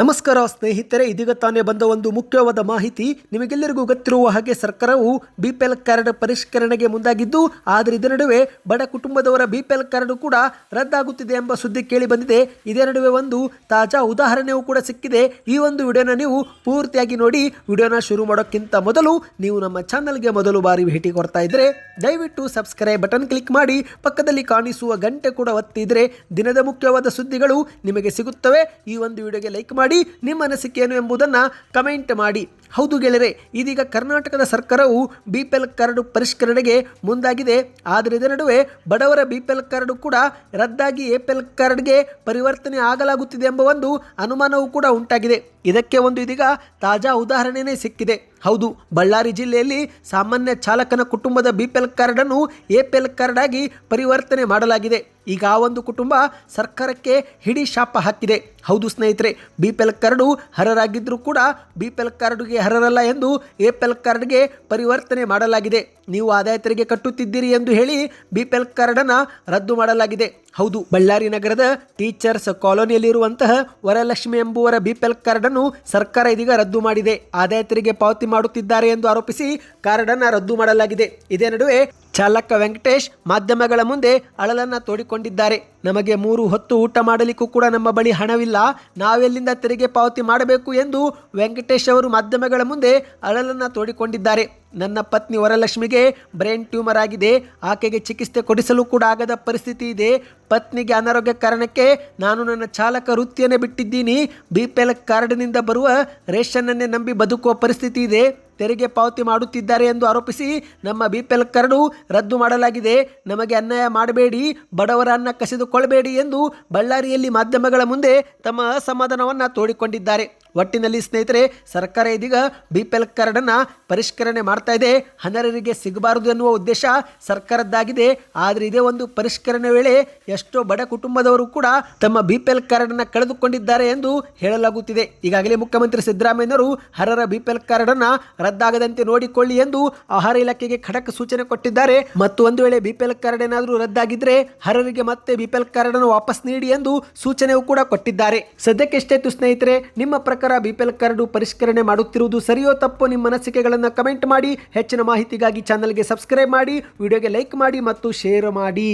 ನಮಸ್ಕಾರ ಸ್ನೇಹಿತರೆ, ಇದೀಗ ತಾನೇ ಬಂದ ಒಂದು ಮುಖ್ಯವಾದ ಮಾಹಿತಿ. ನಿಮಗೆಲ್ಲರಿಗೂ ಗೊತ್ತಿರುವ ಹಾಗೆ ಸರ್ಕಾರವು ಬಿಪಿಎಲ್ ಕಾರ್ಡ್ ಪರಿಷ್ಕರಣೆಗೆ ಮುಂದಾಗಿದ್ದು, ಆದರೆ ಇದರ ನಡುವೆ ಬಡ ಕುಟುಂಬದವರ ಬಿಪಿಎಲ್ ಕಾರ್ಡ್ ಕೂಡ ರದ್ದಾಗುತ್ತಿದೆ ಎಂಬ ಸುದ್ದಿ ಕೇಳಿ ಬಂದಿದೆ. ಇದೇ ನಡುವೆ ಒಂದು ತಾಜಾ ಉದಾಹರಣೆಯೂ ಕೂಡ ಸಿಕ್ಕಿದೆ. ಈ ಒಂದು ವಿಡಿಯೋನ ನೀವು ಪೂರ್ತಿಯಾಗಿ ನೋಡಿ. ವಿಡಿಯೋನ ಶುರು ಮಾಡೋಕ್ಕಿಂತ ಮೊದಲು ನೀವು ನಮ್ಮ ಚಾನಲ್ಗೆ ಮೊದಲು ಬಾರಿ ಭೇಟಿ ಕೊಡ್ತಾ ಇದ್ರೆ, ದಯವಿಟ್ಟು ಸಬ್ಸ್ಕ್ರೈಬ್ ಬಟನ್ ಕ್ಲಿಕ್ ಮಾಡಿ. ಪಕ್ಕದಲ್ಲಿ ಕಾಣಿಸುವ ಗಂಟೆ ಕೂಡ ಒತ್ತಿದ್ರೆ ದಿನದ ಮುಖ್ಯವಾದ ಸುದ್ದಿಗಳು ನಿಮಗೆ ಸಿಗುತ್ತವೆ. ಈ ಒಂದು ವಿಡಿಯೋಗೆ ಲೈಕ್ ಮಾಡಿ. ನಿಮ್ಮ ಅನಿಸಿಕೆ ಏನು ಎಂಬುದನ್ನು ಕಮೆಂಟ್ ಮಾಡಿ. ಹೌದು ಗೆಳೆಯರೆ, ಇದೀಗ ಕರ್ನಾಟಕದ ಸರ್ಕಾರವು ಬಿ ಪಿ ಎಲ್ ಕಾರ್ಡು ಪರಿಷ್ಕರಣೆಗೆ ಮುಂದಾಗಿದೆ. ಆದರೆ ಇದರ ನಡುವೆ ಬಡವರ ಬಿ ಪಿ ಎಲ್ ಕಾರ್ಡು ಕೂಡ ರದ್ದಾಗಿ ಎ ಪಿ ಎಲ್ ಕಾರ್ಡ್ಗೆ ಪರಿವರ್ತನೆ ಆಗಲಾಗುತ್ತಿದೆ ಎಂಬ ಒಂದು ಅನುಮಾನವೂ ಕೂಡ ಉಂಟಾಗಿದೆ. ಇದಕ್ಕೆ ಒಂದು ಇದೀಗ ತಾಜಾ ಉದಾಹರಣೆಯೇ ಸಿಕ್ಕಿದೆ. ಹೌದು, ಬಳ್ಳಾರಿ ಜಿಲ್ಲೆಯಲ್ಲಿ ಸಾಮಾನ್ಯ ಚಾಲಕನ ಕುಟುಂಬದ ಬಿ ಪಿ ಎಲ್ ಕಾರ್ಡನ್ನು ಎ ಪಿ ಎಲ್ ಕಾರ್ಡ್ ಆಗಿ ಪರಿವರ್ತನೆ ಮಾಡಲಾಗಿದೆ. ಈಗ ಆ ಒಂದು ಕುಟುಂಬ ಸರ್ಕಾರಕ್ಕೆ ಹಿಡಿ ಶಾಪ ಹಾಕಿದೆ. ಹೌದು ಸ್ನೇಹಿತರೆ ಬಿ ಪಿ ಎಲ್ ಕಾರ್ಡು ಹರರಾಗಿದ್ದರೂ ಕೂಡ ಬಿ ಪಿ ಎಲ್ ಕಾರ್ಡ್ಗೆ ಹರರಲ್ಲ ಎಂದು ಎ ಕಾರ್ಡ್ಗೆ ಪರಿವರ್ತನೆ ಮಾಡಲಾಗಿದೆ. ನೀವು ಆದಾಯ ತೆರಿಗೆ ಕಟ್ಟುತ್ತಿದ್ದೀರಿ ಎಂದು ಹೇಳಿ ಬಿ ಪಿ ಎಲ್ ಕಾರ್ಡನ್ನು ರದ್ದು ಮಾಡಲಾಗಿದೆ. ಹೌದು, ಬಳ್ಳಾರಿ ನಗರದ ಟೀಚರ್ಸ್ ಕಾಲೋನಿಯಲ್ಲಿರುವಂತಹ ವರಲಕ್ಷ್ಮಿ ಎಂಬುವರ ಬಿ ಪಿ ಎಲ್ ಕಾರ್ಡನ್ನು ಸರ್ಕಾರ ಇದೀಗ ರದ್ದು ಮಾಡಿದೆ. ಆದಾಯ ತೆರಿಗೆ ಪಾವತಿ ಮಾಡುತ್ತಿದ್ದಾರೆ ಎಂದು ಆರೋಪಿಸಿ ಕಾರ್ಡನ್ನು ರದ್ದು ಮಾಡಲಾಗಿದೆ. ಇದೇ ನಡುವೆ ಚಾಲಕ ವೆಂಕಟೇಶ್ ಮಾಧ್ಯಮಗಳ ಮುಂದೆ ಅಳಲನ್ನ ತೋಡಿಕೊಂಡಿದ್ದಾರೆ. ನಮಗೆ ಮೂರು ಹೊತ್ತು ಊಟ ಮಾಡಲಿಕ್ಕೂ ಕೂಡ ನಮ್ಮ ಬಳಿ ಹಣವಿಲ್ಲ. ನಾವೆಲ್ಲಿಂದ ತೆರಿಗೆ ಪಾವತಿ ಮಾಡಬೇಕು ಎಂದು ವೆಂಕಟೇಶ್ ಅವರು ಮಾಧ್ಯಮಗಳ ಮುಂದೆ ಅಳಲನ್ನ ತೋಡಿಕೊಂಡಿದ್ದಾರೆ. ನನ್ನ ಪತ್ನಿ ವರಲಕ್ಷ್ಮಿಗೆ ಬ್ರೈನ್ ಟ್ಯೂಮರ್ ಆಗಿದೆ. ಆಕೆಗೆ ಚಿಕಿತ್ಸೆ ಕೊಡಿಸಲು ಕೂಡ ಆಗದ ಪರಿಸ್ಥಿತಿ ಇದೆ. ಪತ್ನಿಗೆ ಅನಾರೋಗ್ಯ ಕಾರಣಕ್ಕೆ ನಾನು ನನ್ನ ಚಾಲಕ ವೃತ್ತಿಯನ್ನೇ ಬಿಟ್ಟಿದ್ದೀನಿ. ಬಿ ಪಿ ಎಲ್ ಕಾರ್ಡ್ನಿಂದ ಬರುವ ರೇಷನ್ನನ್ನೇ ನಂಬಿ ಬದುಕುವ ಪರಿಸ್ಥಿತಿ ಇದೆ. ತೆರಿಗೆ ಪಾವತಿ ಮಾಡುತ್ತಿದ್ದಾರೆ ಎಂದು ಆರೋಪಿಸಿ ನಮ್ಮ ಬಿ ಪಿ ಎಲ್ ಕಾರ್ಡು ರದ್ದು ಮಾಡಲಾಗಿದೆ. ನಮಗೆ ಅನ್ಯಾಯ ಮಾಡಬೇಡಿ ಬಡವರ ಅನ್ನ ಕಸಿದುಕೊಳ್ಳಬೇಡಿ ಎಂದು ಬಳ್ಳಾರಿಯಲ್ಲಿ ಮಾಧ್ಯಮಗಳ ಮುಂದೆ ತಮ್ಮ ಅಸಮಾಧಾನವನ್ನು ತೋಡಿಕೊಂಡಿದ್ದಾರೆ. ಒಟ್ಟಿನಲ್ಲಿ ಸ್ನೇಹಿತರೆ, ಸರ್ಕಾರ ಇದೀಗ ಬಿ ಪಿ ಎಲ್ ಕಾರ್ಡನ್ನು ಪರಿಷ್ಕರಣೆ ಮಾಡ್ತಾ ಇದೆ. ಹನರರಿಗೆ ಸಿಗಬಾರದು ಎನ್ನುವ ಉದ್ದೇಶ ಸರ್ಕಾರದ್ದಾಗಿದೆ. ಆದರೆ ಇದೇ ಒಂದು ಪರಿಷ್ಕರಣೆ ವೇಳೆ ಎಷ್ಟೋ ಬಡ ಕುಟುಂಬದವರು ಕೂಡ ತಮ್ಮ ಬಿ ಪಿ ಎಲ್ ಕಾರ್ಡನ್ನು ಕಳೆದುಕೊಂಡಿದ್ದಾರೆ ಎಂದು ಹೇಳಲಾಗುತ್ತಿದೆ. ಈಗಾಗಲೇ ಮುಖ್ಯಮಂತ್ರಿ ಸಿದ್ದರಾಮಯ್ಯನವರು ಹರರ ಬಿ ಪಿ ಎಲ್ ಕಾರ್ಡನ್ನು ರದ್ದಾಗದಂತೆ ನೋಡಿಕೊಳ್ಳಿ ಎಂದು ಆಹಾರ ಇಲಾಖೆಗೆ ಖಡಕ್ ಸೂಚನೆ ಕೊಟ್ಟಿದ್ದಾರೆ. ಮತ್ತು ಒಂದು ವೇಳೆ ಬಿ ಪಿ ಕಾರ್ಡ್ ಏನಾದರೂ ರದ್ದಾಗಿದ್ರೆ ಹರರಿಗೆ ಮತ್ತೆ ಬಿ ಪಿ ಎಲ್ ಕಾರ್ಡನ್ನು ವಾಪಸ್ ನೀಡಿ ಎಂದು ಸೂಚನೆಯೂ ಕೂಡ ಕೊಟ್ಟಿದ್ದಾರೆ. ಸದ್ಯಕ್ಕೆ ಸ್ನೇಹಿತರೆ, ನಿಮ್ಮ ಪ್ರಕಾರ ಬಿ ಪಿ ಎಲ್ ಕಾರ್ಡು ಪರಿಷ್ಕರಣೆ ಮಾಡುತ್ತಿರುವುದು ಸರಿಯೋ ತಪ್ಪೋ ನಿಮ್ಮ ಅನಿಸಿಕೆಗಳನ್ನು ಕಮೆಂಟ್ ಮಾಡಿ ಹೆಚ್ಚಿನ ಮಾಹಿತಿಗಾಗಿ ಚಾನಲ್ಗೆ ಸಬ್ಸ್ಕ್ರೈಬ್ ಮಾಡಿ ವಿಡಿಯೋಗೆ ಲೈಕ್ ಮಾಡಿ ಮತ್ತು ಶೇರ್ ಮಾಡಿ.